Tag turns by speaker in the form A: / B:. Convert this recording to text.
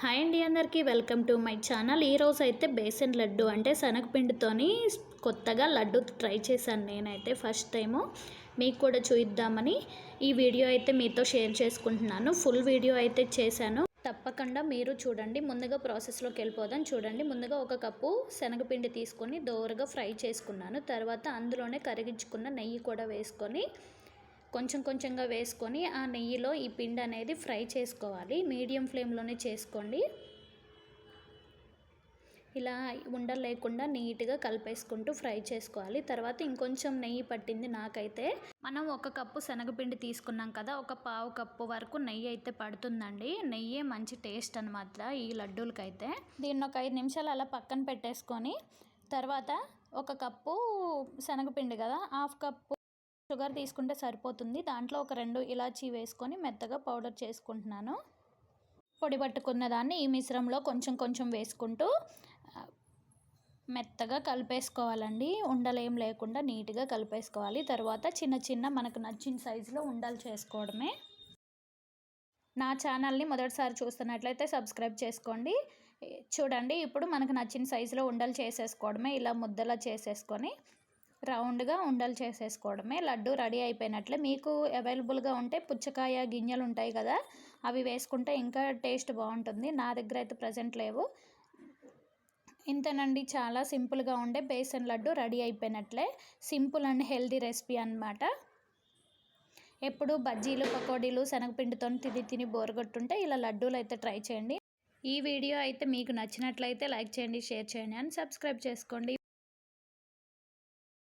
A: Hi అండి అందరికీ welcome to my channel. ఈరోజు అయితే బేసన్ లడ్డు అంటే శనగపిండితోని కొత్తగా లడ్డు ట్రై చేశాను నేనైతే ఫస్ట్ టైము. మీకు కూడా చూద్దామని ఈ వీడియో అయితే మీతో షేర్ చేసుకుంటున్నాను. ఫుల్ వీడియో అయితే చేశాను. తప్పకుండా మీరు చూడండి. ముందుగా ప్రాసెస్లోకి వెళ్ళిపోదాం. చూడండి. ముందుగా ఒక కప్పు శనగపిండి తీసుకొని దోరగా ఫ్రై చేసుకున్నాను. తర్వాత అందులోనే కరిగించుకున్న నెయ్యి కూడా వేసుకొని కొంచెం కొంచెంగా వేసుకొని ఆ నెయ్యిలో ఈ పిండి అనేది ఫ్రై చేసుకోవాలి. మీడియం ఫ్లేమ్లోనే చేసుకోండి. ఇలా ఉండలు లేకుండా నీట్గా కలిపేసుకుంటూ ఫ్రై చేసుకోవాలి. తర్వాత ఇంకొంచెం నెయ్యి పట్టింది నాకైతే. మనం ఒక కప్పు శనగపిండి తీసుకున్నాం కదా ఒక పావు కప్పు వరకు నెయ్యి అయితే పడుతుందండి. నెయ్యే మంచి టేస్ట్ అనమాట ఈ లడ్డూలకైతే. దీన్ని ఒక ఐదు నిమిషాలు అలా పక్కన పెట్టేసుకొని తర్వాత ఒక కప్పు శనగపిండి కదా హాఫ్ కప్పు షుగర్ తీసుకుంటే సరిపోతుంది. దాంట్లో ఒక రెండు ఇలాచీ వేసుకొని మెత్తగా పౌడర్ చేసుకుంటున్నాను. పొడి పట్టుకున్న దాన్ని ఈ మిశ్రమంలో కొంచెం కొంచెం వేసుకుంటూ మెత్తగా కలిపేసుకోవాలండి. ఉండలేం లేకుండా నీట్గా కలిపేసుకోవాలి. తర్వాత చిన్న చిన్న మనకు నచ్చిన సైజులో ఉండలు చేసుకోవడమే. నా ఛానల్ని మొదటిసారి చూస్తున్నట్లయితే సబ్స్క్రైబ్ చేసుకోండి. చూడండి ఇప్పుడు మనకు నచ్చిన సైజులో ఉండలు చేసేసుకోవడమే. ఇలా ముద్దలా చేసేసుకొని రౌండ్గా ఉండలు చేసేసుకోవడమే. లడ్డు రెడీ అయిపోయినట్లే. మీకు అవైలబుల్గా ఉంటే పుచ్చకాయ గింజలు ఉంటాయి కదా అవి వేసుకుంటే ఇంకా టేస్ట్ బాగుంటుంది. నా దగ్గర అయితే ప్రజెంట్ లేవు. ఇంతేనండి. చాలా సింపుల్గా ఉండే బేసన్ లడ్డు రెడీ అయిపోయినట్లే. సింపుల్ అండ్ హెల్దీ రెసిపీ అనమాట ఎప్పుడు బజ్జీలు పకోడీలు శనగపిండితో తిని తిని బోరగొట్టుంటే ఇలా లడ్డూలు అయితే ట్రై చేయండి. ఈ వీడియో అయితే మీకు నచ్చినట్లయితే లైక్ చేయండి షేర్ చేయండి అండ్ సబ్స్క్రైబ్ చేసుకోండి.